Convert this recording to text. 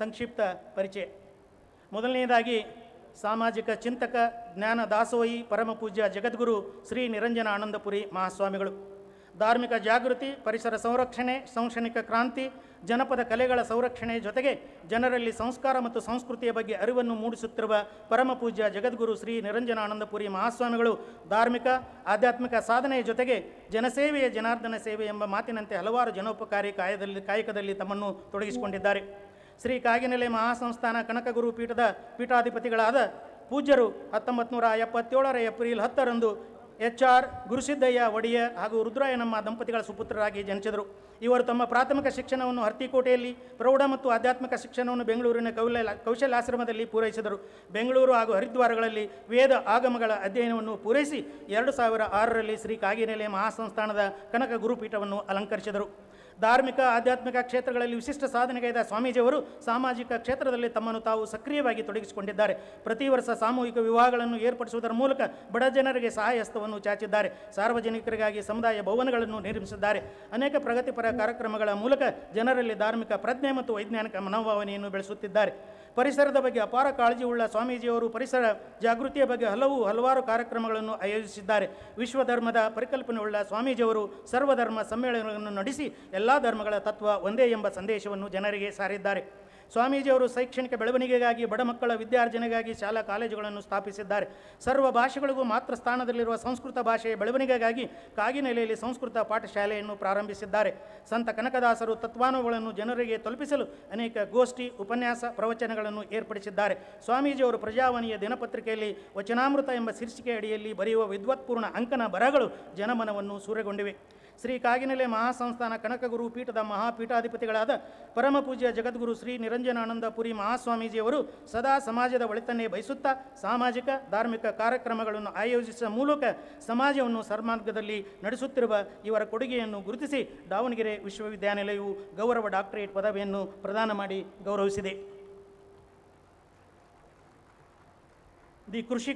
ಸಂಕ್ಷಿಪ್ತ ಪರಿಚಯ. ಮೊದಲನೆಯದಾಗಿ ಸಾಮಾಜಿಕ ಚಿಂತಕ ಜ್ಞಾನ ದಾಸೋಹಿ ಪರಮ ಪೂಜ್ಯ ಜಗದ್ಗುರು ಶ್ರೀ ನಿರಂಜನ ಆನಂದಪುರಿ ಮಹಾಸ್ವಾಮಿಗಳು. ಧಾರ್ಮಿಕ ಜಾಗೃತಿ, ಪರಿಸರ ಸಂರಕ್ಷಣೆ, ಶೈಕ್ಷಣಿಕ ಕ್ರಾಂತಿ, ಜನಪದ ಕಲೆಗಳ ಸಂರಕ್ಷಣೆ ಜೊತೆಗೆ ಜನರಲ್ಲಿ ಸಂಸ್ಕಾರ ಮತ್ತು ಸಂಸ್ಕೃತಿಯ ಬಗ್ಗೆ ಅರಿವನ್ನು ಮೂಡಿಸುತ್ತಿರುವ ಪರಮ ಪೂಜ್ಯ ಜಗದ್ಗುರು ಶ್ರೀ ನಿರಂಜನ ಆನಂದಪುರಿ ಮಹಾಸ್ವಾಮಿಗಳು ಧಾರ್ಮಿಕ, ಆಧ್ಯಾತ್ಮಿಕ ಸಾಧನೆಯ ಜೊತೆಗೆ ಜನಸೇವೆಯ ಜನಾರ್ದನ ಸೇವೆ ಎಂಬ ಮಾತಿನಂತೆ ಹಲವಾರು ಜನೋಪಕಾರಿ ಕಾಯದಲ್ಲಿ ಕಾಯಕದಲ್ಲಿ ತಮ್ಮನ್ನು ತೊಡಗಿಸಿಕೊಂಡಿದ್ದಾರೆ. ಶ್ರೀ ಕಾಗಿನೆಲೆ ಮಹಾಸಂಸ್ಥಾನ ಕನಕಗುರು ಪೀಠದ ಪೀಠಾಧಿಪತಿಗಳಾದ ಪೂಜ್ಯರು ಹತ್ತೊಂಬತ್ತು ನೂರ ಎಪ್ಪತ್ತೇಳರ ಏಪ್ರಿಲ್ ಹತ್ತರಂದು ಎಚ್ ಆರ್ ಗುರುಸಿದ್ದಯ್ಯ ಒಡೆಯ ಹಾಗೂ ರುದ್ರಾಯನಮ್ಮ ದಂಪತಿಗಳ ಸುಪುತ್ರರಾಗಿ ಜನಿಸಿದರು. ಇವರು ತಮ್ಮ ಪ್ರಾಥಮಿಕ ಶಿಕ್ಷಣವನ್ನು ಹರ್ತಿಕೋಟೆಯಲ್ಲಿ, ಪ್ರೌಢ ಮತ್ತು ಆಧ್ಯಾತ್ಮಿಕ ಶಿಕ್ಷಣವನ್ನು ಬೆಂಗಳೂರಿನ ಕೌಲ ಕೌಶಲ್ಯಾಶ್ರಮದಲ್ಲಿ ಪೂರೈಸಿದರು. ಬೆಂಗಳೂರು ಹಾಗೂ ಹರಿದ್ವಾರಗಳಲ್ಲಿ ವೇದ ಆಗಮಗಳ ಅಧ್ಯಯನವನ್ನು ಪೂರೈಸಿ ಎರಡು ಸಾವಿರ ಆರರಲ್ಲಿ ಶ್ರೀ ಕಾಗಿನೆಲೆ ಮಹಾಸಂಸ್ಥಾನದ ಕನಕ ಗುರುಪೀಠವನ್ನು ಅಲಂಕರಿಸಿದರು. ಧಾರ್ಮಿಕ, ಆಧ್ಯಾತ್ಮಿಕ ಕ್ಷೇತ್ರಗಳಲ್ಲಿ ವಿಶಿಷ್ಟ ಸಾಧನೆಗೈದ ಸ್ವಾಮೀಜಿಯವರು ಸಾಮಾಜಿಕ ಕ್ಷೇತ್ರದಲ್ಲಿ ತಮ್ಮನ್ನು ತಾವು ಸಕ್ರಿಯವಾಗಿ ತೊಡಗಿಸಿಕೊಂಡಿದ್ದಾರೆ. ಪ್ರತಿ ವರ್ಷ ಸಾಮೂಹಿಕ ವಿವಾಹಗಳನ್ನು ಏರ್ಪಡಿಸುವುದರ ಮೂಲಕ ಬಡ ಜನರಿಗೆ ಸಹಾಯ ಹಸ್ತವನ್ನು ಚಾಚಿದ್ದಾರೆ. ಸಾರ್ವಜನಿಕರಿಗಾಗಿ ಸಮುದಾಯ ಭವನಗಳನ್ನು ನಿರ್ಮಿಸಿದ್ದಾರೆ. ಅನೇಕ ಪ್ರಗತಿಪರ ಕಾರ್ಯಕ್ರಮಗಳ ಮೂಲಕ ಜನರಲ್ಲಿ ಧಾರ್ಮಿಕ ಪ್ರಜ್ಞೆ ಮತ್ತು ವೈಜ್ಞಾನಿಕ ಮನೋಭಾವನೆಯನ್ನು ಬೆಳೆಸುತ್ತಿದ್ದಾರೆ. ಪರಿಸರದ ಬಗ್ಗೆ ಅಪಾರ ಕಾಳಜಿಯುಳ್ಳ ಸ್ವಾಮೀಜಿಯವರು ಪರಿಸರ ಜಾಗೃತಿಯ ಬಗ್ಗೆ ಹಲವು, ಹಲವಾರು ಕಾರ್ಯಕ್ರಮಗಳನ್ನು ಆಯೋಜಿಸಿದ್ದಾರೆ. ವಿಶ್ವಧರ್ಮದ ಪರಿಕಲ್ಪನೆಯುಳ್ಳ ಸ್ವಾಮೀಜಿಯವರು ಸರ್ವಧರ್ಮ ಸಮ್ಮೇಳನಗಳನ್ನು ನಡೆಸಿ ಎಲ್ಲ ಧರ್ಮಗಳ ತತ್ವ ಒಂದೇ ಎಂಬ ಸಂದೇಶವನ್ನು ಜನರಿಗೆ ಸಾರಿದ್ದಾರೆ. ಸ್ವಾಮೀಜಿಯವರು ಶೈಕ್ಷಣಿಕ ಬೆಳವಣಿಗೆಗಾಗಿ, ಬಡ ಮಕ್ಕಳ ವಿದ್ಯಾರ್ಜನೆಗಾಗಿ ಶಾಲಾ ಕಾಲೇಜುಗಳನ್ನು ಸ್ಥಾಪಿಸಿದ್ದಾರೆ. ಸರ್ವ ಭಾಷೆಗಳಿಗೂ ಮಾತ್ರ ಸ್ಥಾನದಲ್ಲಿರುವ ಸಂಸ್ಕೃತ ಭಾಷೆಯ ಬೆಳವಣಿಗೆಗಾಗಿ ಕಾಗಿನೆಲೆಯಲ್ಲಿ ಸಂಸ್ಕೃತ ಪಾಠಶಾಲೆಯನ್ನು ಪ್ರಾರಂಭಿಸಿದ್ದಾರೆ. ಸಂತ ಕನಕದಾಸರು ತತ್ವಾನುಗಳನ್ನು ಜನರಿಗೆ ತಲುಪಿಸಲು ಅನೇಕ ಗೋಷ್ಠಿ, ಉಪನ್ಯಾಸ, ಪ್ರವಚನಗಳನ್ನು ಏರ್ಪಡಿಸಿದ್ದಾರೆ. ಸ್ವಾಮೀಜಿಯವರು ಪ್ರಜಾವಾಣಿಯ ದಿನಪತ್ರಿಕೆಯಲ್ಲಿ ವಚನಾಮೃತ ಎಂಬ ಶೀರ್ಷಿಕೆ ಅಡಿಯಲ್ಲಿ ಬರೆಯುವ ವಿದ್ವತ್ಪೂರ್ಣ ಅಂಕನ ಬರಹಗಳು ಜನಮನವನ್ನು ಸೂರೆಗೊಂಡಿವೆ. ಶ್ರೀ ಕಾಗಿನೆಲೆ ಮಹಾಸಂಸ್ಥಾನ ಕನಕಗುರು ಪೀಠದ ಮಹಾಪೀಠಾಧಿಪತಿಗಳಾದ ಪರಮ ಪೂಜ್ಯ ಜಗದ್ಗುರು ಶ್ರೀ ನಿರಂಜನಾನಂದ ಪುರಿ ಮಹಾಸ್ವಾಮೀಜಿಯವರು ಸದಾ ಸಮಾಜದ ಒಳಿತನ್ನೇ ಬಯಸುತ್ತಾ ಸಾಮಾಜಿಕ, ಧಾರ್ಮಿಕ ಕಾರ್ಯಕ್ರಮಗಳನ್ನು ಆಯೋಜಿಸುವ ಮೂಲಕ ಸಮಾಜವನ್ನು ಸನ್ಮಾರ್ಗದಲ್ಲಿ ನಡೆಸುತ್ತಿರುವ ಇವರ ಕೊಡುಗೆಯನ್ನು ಗುರುತಿಸಿ ದಾವಣಗೆರೆ ವಿಶ್ವವಿದ್ಯಾನಿಲಯವು ಗೌರವ ಡಾಕ್ಟರೇಟ್ ಪದವಿಯನ್ನು ಪ್ರದಾನ ಮಾಡಿ ಗೌರವಿಸಿದೆ. ದಿ ಕೃಷಿ